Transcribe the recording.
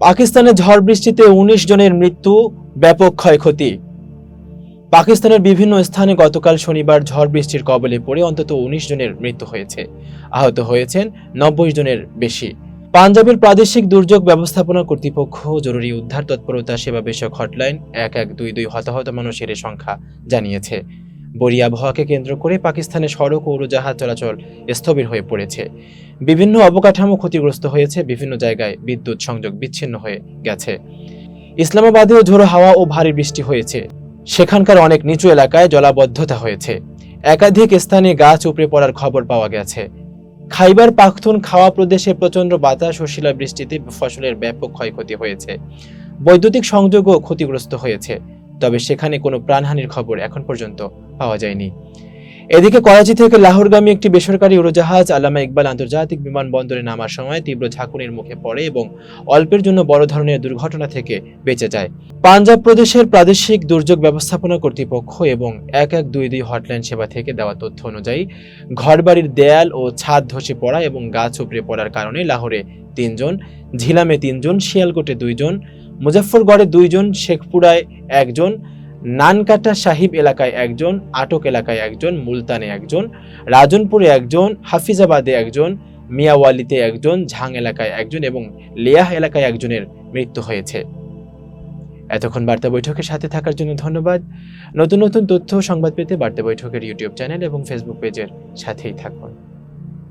পাকিস্তানে ঝড় বৃষ্টিতে উনিশ জনের মৃত্যু, ব্যাপক ক্ষয়ক্ষতি। পাকিস্তানের বিভিন্ন স্থানে গতকাল শনিবার ঝড় বৃষ্টির কবলে পড়ে অন্তত উনিশ জনের মৃত্যু হয়েছে। আহত হয়েছেন নব্বই জনের বেশি। পাঞ্জাবের প্রাদেশিক দুর্যোগ ব্যবস্থাপনা কর্তৃপক্ষ জরুরি উদ্ধার তৎপরতা সেবা বিষয়ক হটলাইন এক এক দুই দুই হতাহত মানুষের সংখ্যা জানিয়েছে। বরি আবহাওয়াকে কেন্দ্র করে পাকিস্তানে সড়ক ও উড়োজাহাজ চলাচল স্থবির হয়ে পড়েছে। বিভিন্ন অবকাঠামো ক্ষতিগ্রস্ত হয়েছে, বিভিন্ন জায়গায় বিদ্যুৎ সংযোগ বিচ্ছিন্ন হয়ে গেছে। ইসলামাবাদেও ঝোড়ো হাওয়া ও ভারী বৃষ্টি হয়েছে। সেখানকার অনেক নিচু এলাকায় জলাবদ্ধতা হয়েছে। একাধিক স্থানে গাছ উপড়ে পড়ার খবর পাওয়া গেছে। খাইবার পাখতুন খাওয়া প্রদেশে প্রচণ্ড বাতাস ও শিলাবৃষ্টিতে ফসলের ব্যাপক ক্ষয়ক্ষতি হয়েছে। বৈদ্যুতিক সংযোগও ক্ষতিগ্রস্ত হয়েছে। তবে সেখানে কোনো প্রাণহানির খবর এখন পর্যন্ত পাওয়া যায়নি। এদিকে করাচি থেকে লাহোরগামী একটি বেসরকারি উড়োজাহাজ আলামা ইকবাল আন্তর্জাতিক বিমানবন্দরে নামার সময় তীব্র ঝাঁকুনির মুখে পড়ে এবং অল্পের জন্য বড় ধরনের দুর্ঘটনা থেকে বেঁচে যায়। পাঞ্জাব প্রদেশের প্রাদেশিক দুর্যোগ ব্যবস্থাপনা কর্তৃপক্ষ এবং এক এক দুই দুই হটলাইন সেবা থেকে দেওয়া তথ্য অনুযায়ী ঘরবাড়ির দেয়াল ও ছাদ ধসে পড়া এবং গাছ উপড়ে পড়ার কারণে লাহোরে তিনজন, ঝিলামে তিনজন, শিয়ালকোটে দুইজন মুজফ্ফরগড়ে দুইজন, শেখপুরায় একজন, নানকাটা সাহিব এলাকায় একজন, আটক এলাকায় একজন, মুলতানে একজন, রাজনপুরে একজন, হাফিজাবাদে একজন, মিয়াওয়ালিতে একজন, ঝাং এলাকায় একজন এবং লেয়াহ এলাকায় একজনের মৃত্যু হয়েছে। এতক্ষণ বার্তা বৈঠকের সাথে থাকার জন্য ধন্যবাদ। নতুন নতুন তথ্য সংবাদ পেতে বার্তা বৈঠকের ইউটিউব চ্যানেল এবং ফেসবুক পেজের সাথেই থাকুন।